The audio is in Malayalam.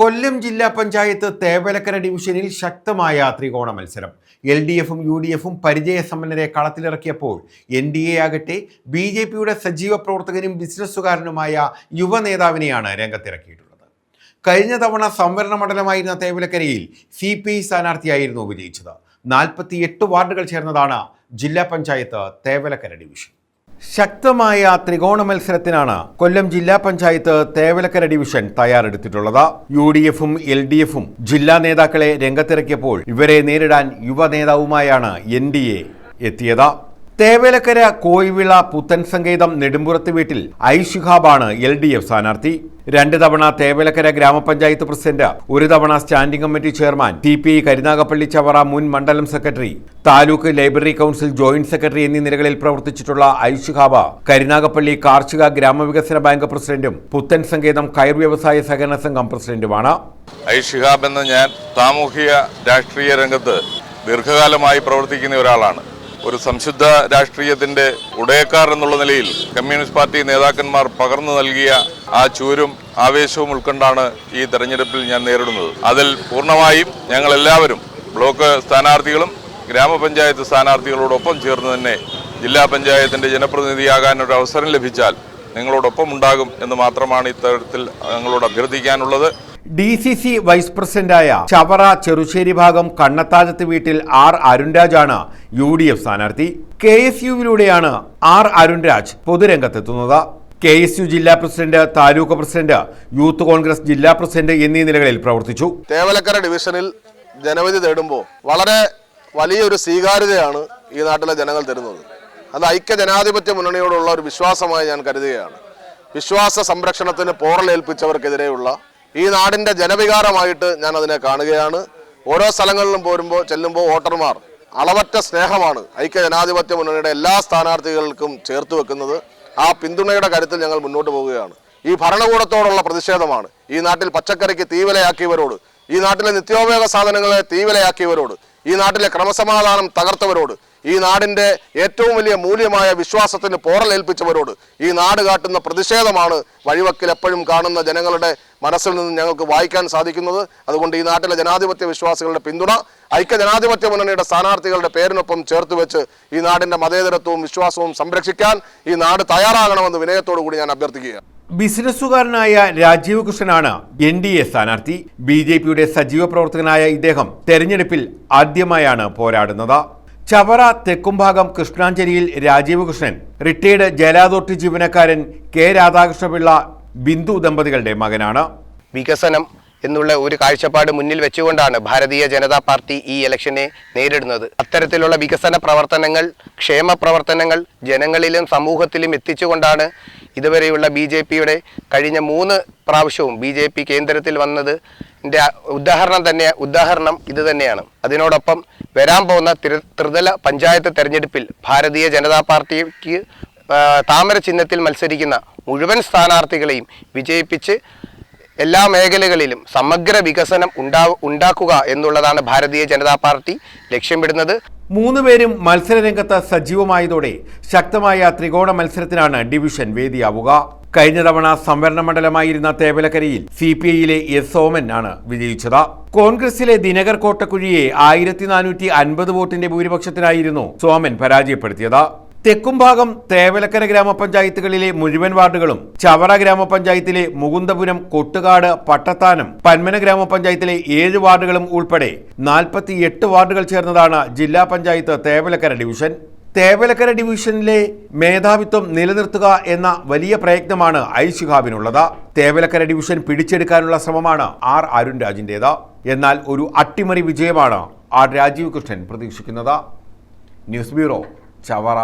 കൊല്ലം ജില്ലാ പഞ്ചായത്ത് തേവലക്കര ഡിവിഷനിൽ ശക്തമായ ത്രികോണ മത്സരം. എൽ ഡി എഫും യു ഡി എഫും പരിചയസമ്പന്നരെ കളത്തിലിറക്കിയപ്പോൾ എൻ ഡി എ ആകട്ടെ ബി ജെ പിയുടെ സജീവ പ്രവർത്തകനും ബിസിനസ്സുകാരനുമായ യുവ നേതാവിനെയാണ് രംഗത്തിറക്കിയിട്ടുള്ളത്. കഴിഞ്ഞ തവണ സംവരണ മണ്ഡലമായിരുന്ന തേവലക്കരയിൽ സി പി ഐ സ്ഥാനാർത്ഥിയായിരുന്നു വിജയിച്ചത്. നാൽപ്പത്തി എട്ട് വാർഡുകൾ ചേർന്നതാണ് ജില്ലാ പഞ്ചായത്ത് തേവലക്കര ഡിവിഷൻ. ശക്തമായ ത്രികോണ മത്സരത്തിനാണ് കൊല്ലം ജില്ലാ പഞ്ചായത്ത് തേവലക്കര ഡിവിഷൻ തയ്യാറെടുത്തിട്ടുള്ളത്. യു ഡി എഫും എൽ ഡി എഫും ജില്ലാ നേതാക്കളെ രംഗത്തിറക്കിയപ്പോൾ ഇവരെ നേരിടാൻ യുവ നേതാവുമായാണ് എൻ ഡി എ എത്തിയത്. തേവലക്കര കോയിവിള പുത്തൻ സംഗീതം നെടുമ്പുറത്ത് വീട്ടിൽ ഐ എൽ ഡി എഫ് സ്ഥാനാർത്ഥി. രണ്ട് തവണ തേവേലക്കര ഗ്രാമപഞ്ചായത്ത് പ്രസിഡന്റ് ഒരു തവണ standing committee chairman T P Karunagappally Chavara മുൻ മണ്ഡലം secretary taluk library council joint secretary എന്നീ നിലകളിൽ പ്രവർത്തിച്ചിട്ടുള്ള ഐഷുഹാബ ഷിഹാബ കരുനാഗപ്പള്ളി കാർഷിക ഗ്രാമവികസന ബാങ്ക് പ്രസിഡന്റും പുത്തൻ സംഗീതം കയർ വ്യവസായ സഹകരണ സംഘം പ്രസിഡന്റുമാണ്. ഐഷുഹാബ് ഷിഹാബ് എന്ന ഞാൻ സാമൂഹിക രാഷ്ട്രീയ രംഗത്ത് ദീർഘകാലമായി പ്രവർത്തിക്കുന്ന ഒരാളാണ്. ഒരു സംശുദ്ധ രാഷ്ട്രീയത്തിന്റെ ഉടയക്കാർ എന്നുള്ള നിലയിൽ കമ്മ്യൂണിസ്റ്റ് പാർട്ടി നേതാക്കന്മാർ പകർന്നു നൽകിയ ആ ചൂരും ആവേശവും ഉൾക്കൊണ്ടാണ് ഈ തെരഞ്ഞെടുപ്പിൽ ഞാൻ നേരിടുന്നത്. അതിൽ പൂർണമായും ഞങ്ങൾ എല്ലാവരും ബ്ലോക്ക് സ്ഥാനാർത്ഥികളും ഗ്രാമപഞ്ചായത്ത് സ്ഥാനാർത്ഥികളോടൊപ്പം ചേർന്ന് തന്നെ ജില്ലാ പഞ്ചായത്തിന്റെ ജനപ്രതിനിധിയാകാൻ ഒരു അവസരം ലഭിച്ചാൽ നിങ്ങളോടൊപ്പം ഉണ്ടാകും എന്ന് മാത്രമാണ് ഇത്തരത്തിൽ ഞങ്ങളോട് അഭ്യർത്ഥിക്കാനുള്ളത്. ഡി സി സി വൈസ് പ്രസിഡന്റായ ചവറ ചെറുശ്ശേരി ഭാഗം കണ്ണത്താഴത്ത് വീട്ടിൽ ആർ അരുൺരാജാണ് യു ഡി എഫ് സ്ഥാനാർത്ഥി. കെ എസ് യുവിലൂടെയാണ് ആർ അരുൺരാജ് പൊതുരംഗത്തെത്തുന്നത്. കെ എസ് യു ജില്ലാ president taluk president youth Congress ജില്ലാ പ്രസിഡന്റ് എന്നീ നിലകളിൽ പ്രവർത്തിച്ചു. തേവലക്കര ഡിവിഷനിൽ ജനവിധി തേടുമ്പോൾ വളരെ വലിയൊരു സ്വീകാര്യതയാണ് ഈ നാട്ടിലെ ജനങ്ങൾ തരുന്നത്. അത് ഐക്യ ജനാധിപത്യ മുന്നണിയോടുള്ള ഒരു വിശ്വാസമായി ഞാൻ കരുതുകയാണ്. വിശ്വാസ സംരക്ഷണത്തിന് പോറലേൽപ്പിച്ചവർക്കെതിരെയുള്ള ഈ നാടിന്റെ ജനവികാരമായിട്ട് ഞാൻ അതിനെ കാണുകയാണ്. ഓരോ സ്ഥലങ്ങളിലും പോരുമ്പോൾ ചെല്ലുമ്പോൾ വോട്ടർമാർ അളവറ്റ സ്നേഹമാണ് ഐക്യ ജനാധിപത്യ മുന്നണിയുടെ എല്ലാ സ്ഥാനാർത്ഥികൾക്കും ചേർത്ത് വെക്കുന്നത്. ആ പിന്തുണയുടെ കാര്യത്തിൽ ഞങ്ങൾ മുന്നോട്ട് പോവുകയാണ്. ഈ ഭരണകൂടത്തോടുള്ള പ്രതിഷേധമാണ്. ഈ നാട്ടിൽ പച്ചക്കറിക്ക് തീവിലയാക്കിയവരോട് ഈ നാട്ടിലെ നിത്യോപയോഗ സാധനങ്ങളെ തീവിലയാക്കിയവരോട് ഈ നാട്ടിലെ ക്രമസമാധാനം തകർത്തവരോട് ഈ നാടിന്റെ ഏറ്റവും വലിയ മൂല്യമായ വിശ്വാസത്തിന് പോറലേൽപ്പിച്ചവരോട് ഈ നാട് കാട്ടുന്ന പ്രതിഷേധമാണ് വഴിവക്കിൽ എപ്പോഴും കാണുന്ന ജനങ്ങളുടെ മനസ്സിൽ നിന്ന് ഞങ്ങൾക്ക് വായിക്കാൻ സാധിക്കുന്നത്. അതുകൊണ്ട് ഈ നാട്ടിലെ ജനാധിപത്യ വിശ്വാസികളുടെ പിന്തുണ ഐക്യ ജനാധിപത്യ മുന്നണിയുടെ സ്ഥാനാർത്ഥികളുടെ പേരിനൊപ്പം ചേർത്ത് വെച്ച് ഈ നാടിന്റെ മതേതരത്വവും വിശ്വാസവും സംരക്ഷിക്കാൻ ഈ നാട് തയ്യാറാകണമെന്ന് വിനയത്തോടു കൂടി ഞാൻ അഭ്യർത്ഥിക്കുകയാണ്. ബിസിനസ്സുകാരനായ രാജീവ് കൃഷ്ണനാണ് എൻ ഡി എ സ്ഥാനാർത്ഥി. ബി ജെ പിയുടെ സജീവ പ്രവർത്തകനായ ഇദ്ദേഹം തെരഞ്ഞെടുപ്പിൽ ആദ്യമായാണ് പോരാടുന്നത്. ചവറ തെക്കുംഭാഗം കൃഷ്ണാഞ്ചേരിയിൽ രാജീവ് കൃഷ്ണൻ റിട്ടയർഡ് ജല ജീവനക്കാരൻ കെ രാധാകൃഷ്ണപിള്ള ബിന്ദു ദമ്പതികളുടെ മകനാണ്. വികസനം എന്നുള്ള ഒരു കാഴ്ചപ്പാട് മുന്നിൽ വെച്ചുകൊണ്ടാണ് ഭാരതീയ ജനതാ പാർട്ടി ഈ ഇലക്ഷനെ നേരിടുന്നത്. അത്തരത്തിലുള്ള വികസന പ്രവർത്തനങ്ങൾ ക്ഷേമ പ്രവർത്തനങ്ങൾ ജനങ്ങളിലും സമൂഹത്തിലും എത്തിച്ചുകൊണ്ടാണ് ഇതുവരെയുള്ള ബി ജെ പിയുടെ കഴിഞ്ഞ മൂന്ന് പ്രാവശ്യവും ബി ജെ പി കേന്ദ്രത്തിൽ വന്നത്. ഉദാഹരണം തന്നെ ഉദാഹരണം ഇത് തന്നെയാണ്. അതിനോടൊപ്പം വരാൻ പോകുന്ന തിരു- ത്രിതല പഞ്ചായത്ത് തെരഞ്ഞെടുപ്പിൽ ഭാരതീയ ജനതാ പാർട്ടിക്ക് താമര ചിഹ്നത്തിൽ മത്സരിക്കുന്ന മുഴുവൻ സ്ഥാനാർത്ഥികളെയും വിജയിപ്പിച്ച് എല്ലാ മേഖലകളിലും സമഗ്ര വികസനം ഉണ്ടാ ഉണ്ടാക്കുക എന്നുള്ളതാണ് ഭാരതീയ ജനതാ പാർട്ടി ലക്ഷ്യമിടുന്നത്. മൂന്ന് പേരും മത്സരരംഗത്ത് സജീവമായതോടെ ശക്തമായ ത്രികോണ മത്സരത്തിനാണ് ഡിവിഷൻ വേദിയാവുക. കഴിഞ്ഞ തവണ സംവരണ മണ്ഡലമായിരുന്ന തേവലക്കരയിൽ സി പി ഐയിലെ എസ് ഓമൻ ആണ് വിജയിച്ചത്. കോൺഗ്രസിലെ ദിനകർ കോട്ടക്കുഴിയെ ആയിരത്തി നാനൂറ്റി അൻപത് വോട്ടിന്റെ ഭൂരിപക്ഷത്തിനായിരുന്നു സോമൻ പരാജയപ്പെടുത്തിയത്. തെക്കുംഭാഗം തേവലക്കര ഗ്രാമപഞ്ചായത്തുകളിലെ മുഴുവൻ വാർഡുകളും ചവറ ഗ്രാമപഞ്ചായത്തിലെ മുകുന്ദപുരം കൊട്ടുകാട് പട്ടത്താനം പന്മന ഗ്രാമപഞ്ചായത്തിലെ ഏഴ് വാർഡുകളും ഉൾപ്പെടെ നാൽപ്പത്തി എട്ട് വാർഡുകൾ ചേർന്നതാണ് ജില്ലാ പഞ്ചായത്ത് തേവലക്കര ഡിവിഷൻ. തേവലക്കര ഡിവിഷനിലെ മേധാവിത്വം നിലനിർത്തുക എന്ന വലിയ പ്രയത്നമാണ് ഐ തേവലക്കര ഡിവിഷൻ പിടിച്ചെടുക്കാനുള്ള ശ്രമമാണ് ആർ അരുൺ രാജിന്റേത് എന്നാൽ ഒരു അട്ടിമറി വിജയമാണ് ആർ രാജീവ് കൃഷ്ണൻ പ്രതീക്ഷിക്കുന്നത്. News bureau Chavara.